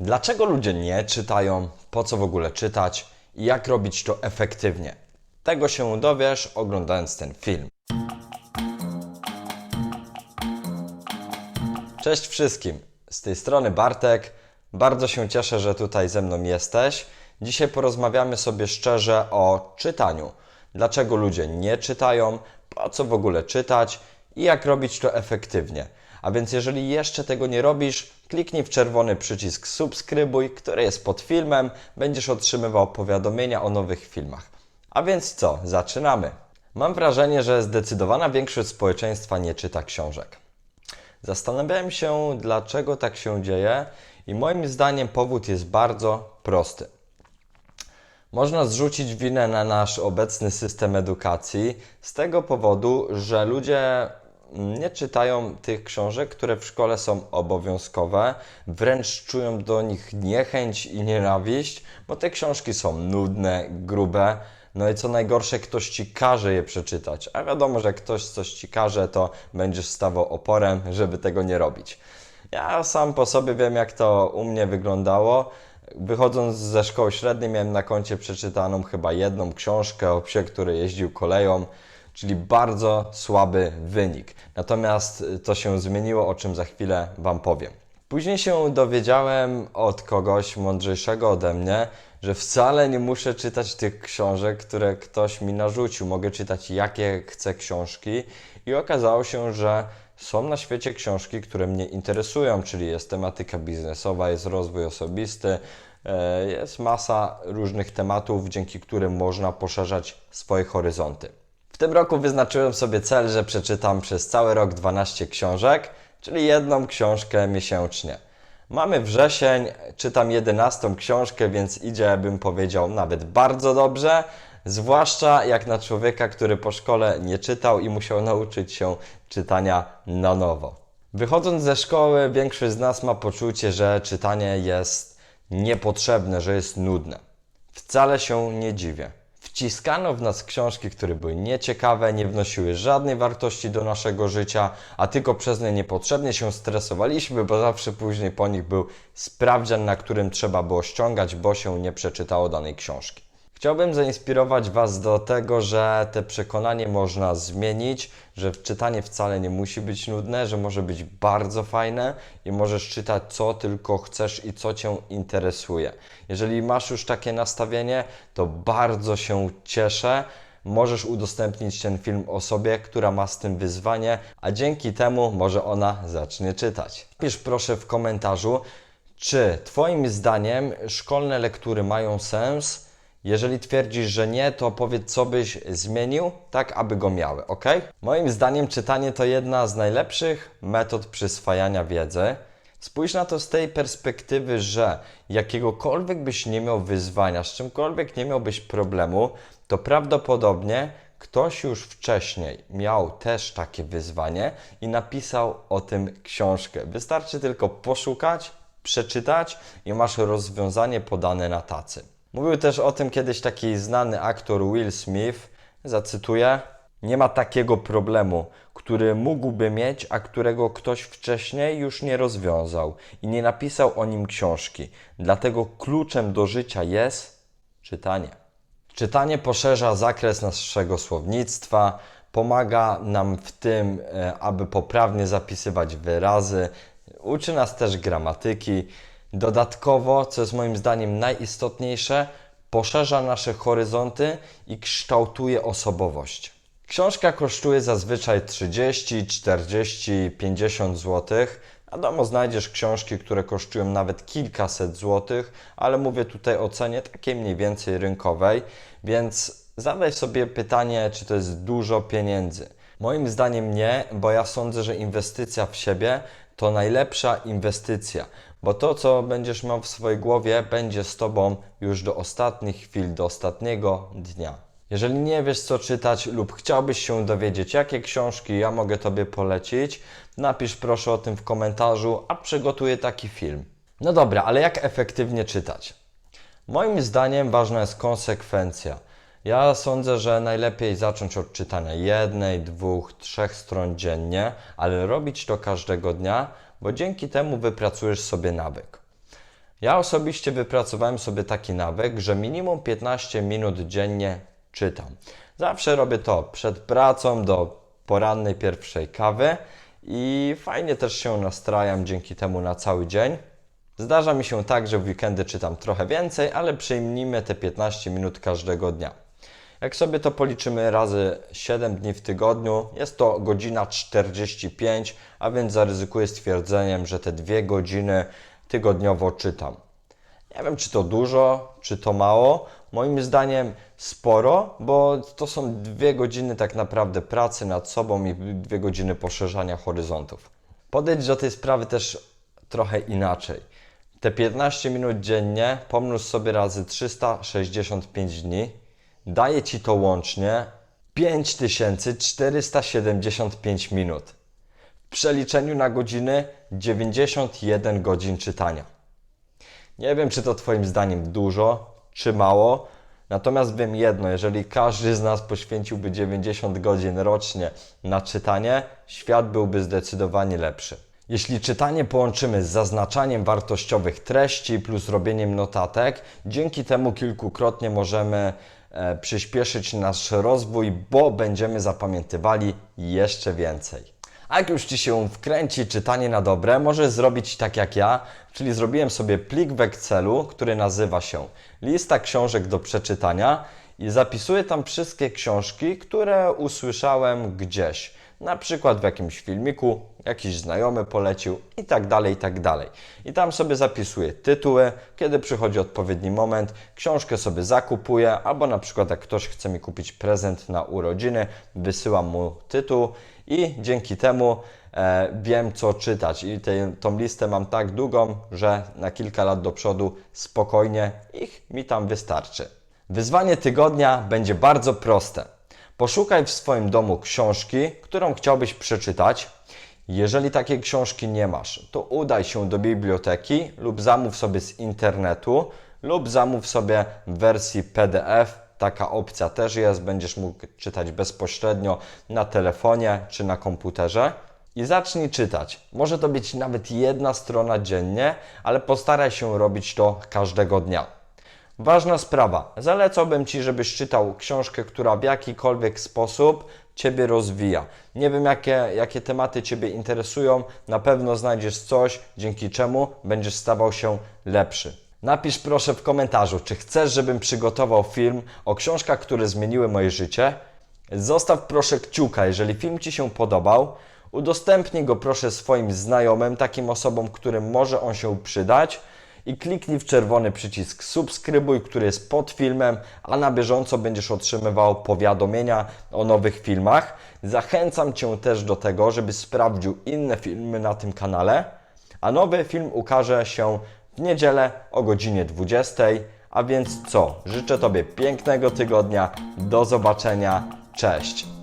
Dlaczego ludzie nie czytają? Po co w ogóle czytać? I jak robić to efektywnie? Tego się dowiesz oglądając ten film. Cześć wszystkim. Z tej strony Bartek. Bardzo się cieszę, że tutaj ze mną jesteś. Dzisiaj porozmawiamy sobie szczerze o czytaniu. Dlaczego ludzie nie czytają? Po co w ogóle czytać? I jak robić to efektywnie? A więc jeżeli jeszcze tego nie robisz, kliknij w czerwony przycisk subskrybuj, który jest pod filmem. Będziesz otrzymywał powiadomienia o nowych filmach. A więc co? Zaczynamy. Mam wrażenie, że zdecydowana większość społeczeństwa nie czyta książek. Zastanawiałem się, dlaczego tak się dzieje, i moim zdaniem powód jest bardzo prosty. Można zrzucić winę na nasz obecny system edukacji z tego powodu, że ludzie nie czytają tych książek, które w szkole są obowiązkowe, wręcz czują do nich niechęć i nienawiść, bo te książki są nudne, grube. No i co najgorsze, ktoś ci każe je przeczytać. A wiadomo, że ktoś coś ci każe, to będziesz stawał oporem, żeby tego nie robić. Ja sam po sobie wiem, jak to u mnie wyglądało. Wychodząc ze szkoły średniej, miałem na koncie przeczytaną chyba jedną książkę o psie, który jeździł koleją, czyli bardzo słaby wynik. Natomiast to się zmieniło, o czym za chwilę Wam powiem. Później się dowiedziałem od kogoś mądrzejszego ode mnie, że wcale nie muszę czytać tych książek, które ktoś mi narzucił. Mogę czytać jakie chcę książki i okazało się, że są na świecie książki, które mnie interesują, czyli jest tematyka biznesowa, jest rozwój osobisty, e, jest masa różnych tematów, dzięki którym można poszerzać swoje horyzonty. Tym roku wyznaczyłem sobie cel, że przeczytam przez cały rok 12 książek, czyli jedną książkę miesięcznie. Mamy wrzesień, czytam 11 książkę, więc idzie, bym powiedział, nawet bardzo dobrze. Zwłaszcza jak na człowieka, który po szkole nie czytał i musiał nauczyć się czytania na nowo. Wychodząc ze szkoły, większość z nas ma poczucie, że czytanie jest niepotrzebne, że jest nudne. Wcale się nie dziwię. Wciskano w nas książki, które były nieciekawe, nie wnosiły żadnej wartości do naszego życia, a tylko przez nie niepotrzebnie się stresowaliśmy, bo zawsze później po nich był sprawdzian, na którym trzeba było ściągać, bo się nie przeczytało danej książki. Chciałbym zainspirować Was do tego, że te przekonanie można zmienić, że czytanie wcale nie musi być nudne, że może być bardzo fajne i możesz czytać co tylko chcesz i co Cię interesuje. Jeżeli masz już takie nastawienie, to bardzo się cieszę. Możesz udostępnić ten film osobie, która ma z tym wyzwanie, a dzięki temu może ona zacznie czytać. Pisz proszę w komentarzu, czy Twoim zdaniem szkolne lektury mają sens? Jeżeli twierdzisz, że nie, to powiedz, co byś zmienił, tak aby go miały, ok? Moim zdaniem czytanie to jedna z najlepszych metod przyswajania wiedzy. Spójrz na to z tej perspektywy, że jakiegokolwiek byś nie miał wyzwania, z czymkolwiek nie miałbyś problemu, to prawdopodobnie ktoś już wcześniej miał też takie wyzwanie i napisał o tym książkę. Wystarczy tylko poszukać, przeczytać i masz rozwiązanie podane na tacy. Mówił też o tym kiedyś taki znany aktor Will Smith, zacytuję: Nie ma takiego problemu, który mógłby mieć, a którego ktoś wcześniej już nie rozwiązał i nie napisał o nim książki. Dlatego kluczem do życia jest czytanie. Czytanie poszerza zakres naszego słownictwa, pomaga nam w tym, e, aby poprawnie zapisywać wyrazy, uczy nas też gramatyki. Dodatkowo, co jest moim zdaniem najistotniejsze, poszerza nasze horyzonty i kształtuje osobowość. Książka kosztuje zazwyczaj 30, 40, 50 zł. Wiadomo, znajdziesz książki, które kosztują nawet kilkaset złotych, ale mówię tutaj o cenie takiej mniej więcej rynkowej, więc zadaj sobie pytanie, czy to jest dużo pieniędzy. Moim zdaniem nie, bo ja sądzę, że inwestycja w siebie to najlepsza inwestycja, bo to, co będziesz miał w swojej głowie, będzie z Tobą już do ostatnich chwil, do ostatniego dnia. Jeżeli nie wiesz, co czytać lub chciałbyś się dowiedzieć, jakie książki ja mogę Tobie polecić, napisz proszę o tym w komentarzu, a przygotuję taki film. No dobra, ale jak efektywnie czytać? Moim zdaniem ważna jest konsekwencja. Ja sądzę, że najlepiej zacząć od czytania jednej, dwóch, trzech stron dziennie, ale robić to każdego dnia, bo dzięki temu wypracujesz sobie nawyk. Ja osobiście wypracowałem sobie taki nawyk, że minimum 15 minut dziennie czytam. Zawsze robię to przed pracą do porannej pierwszej kawy i fajnie też się nastrajam dzięki temu na cały dzień. Zdarza mi się tak, że w weekendy czytam trochę więcej, ale przyjmijmy te 15 minut każdego dnia. Jak sobie to policzymy razy 7 dni w tygodniu, jest to godzina 45, a więc zaryzykuję stwierdzeniem, że te dwie godziny tygodniowo czytam. Nie wiem, czy to dużo, czy to mało. Moim zdaniem sporo, bo to są dwie godziny tak naprawdę pracy nad sobą i dwie godziny poszerzania horyzontów. Podejdź do tej sprawy też trochę inaczej. Te 15 minut dziennie pomnóż sobie razy 365 dni. Daje Ci to łącznie 5475 minut. W przeliczeniu na godziny 91 godzin czytania. Nie wiem, czy to Twoim zdaniem dużo, czy mało. Natomiast wiem jedno, jeżeli każdy z nas poświęciłby 90 godzin rocznie na czytanie, świat byłby zdecydowanie lepszy. Jeśli czytanie połączymy z zaznaczaniem wartościowych treści plus robieniem notatek, dzięki temu kilkukrotnie możemy przyspieszyć nasz rozwój, bo będziemy zapamiętywali jeszcze więcej. A jak już Ci się wkręci czytanie na dobre, możesz zrobić tak jak ja, czyli zrobiłem sobie plik w Excelu, który nazywa się lista książek do przeczytania i zapisuję tam wszystkie książki, które usłyszałem gdzieś. Na przykład w jakimś filmiku, jakiś znajomy polecił i tak dalej, i tak dalej. I tam sobie zapisuję tytuły, kiedy przychodzi odpowiedni moment, książkę sobie zakupuję, albo na przykład jak ktoś chce mi kupić prezent na urodziny, wysyłam mu tytuł i dzięki temu e, wiem, co czytać. I tę tą listę mam tak długą, że na kilka lat do przodu spokojnie ich mi tam wystarczy. Wyzwanie tygodnia będzie bardzo proste. Poszukaj w swoim domu książki, którą chciałbyś przeczytać. Jeżeli takiej książki nie masz, to udaj się do biblioteki lub zamów sobie z internetu lub zamów sobie w wersji PDF. Taka opcja też jest, będziesz mógł czytać bezpośrednio na telefonie czy na komputerze. I zacznij czytać. Może to być nawet jedna strona dziennie, ale postaraj się robić to każdego dnia. Ważna sprawa. Zalecałbym Ci, żebyś czytał książkę, która w jakikolwiek sposób Ciebie rozwija. Nie wiem, jakie, jakie tematy Ciebie interesują. Na pewno znajdziesz coś, dzięki czemu będziesz stawał się lepszy. Napisz proszę w komentarzu, czy chcesz, żebym przygotował film o książkach, które zmieniły moje życie. Zostaw proszę kciuka, jeżeli film Ci się podobał. Udostępnij go proszę swoim znajomym, takim osobom, którym może on się przydać i kliknij w czerwony przycisk subskrybuj, który jest pod filmem, a na bieżąco będziesz otrzymywał powiadomienia o nowych filmach. Zachęcam Cię też do tego, żebyś sprawdził inne filmy na tym kanale, a nowy film ukaże się w niedzielę o godzinie 20. A więc co? Życzę Tobie pięknego tygodnia. Do zobaczenia. Cześć.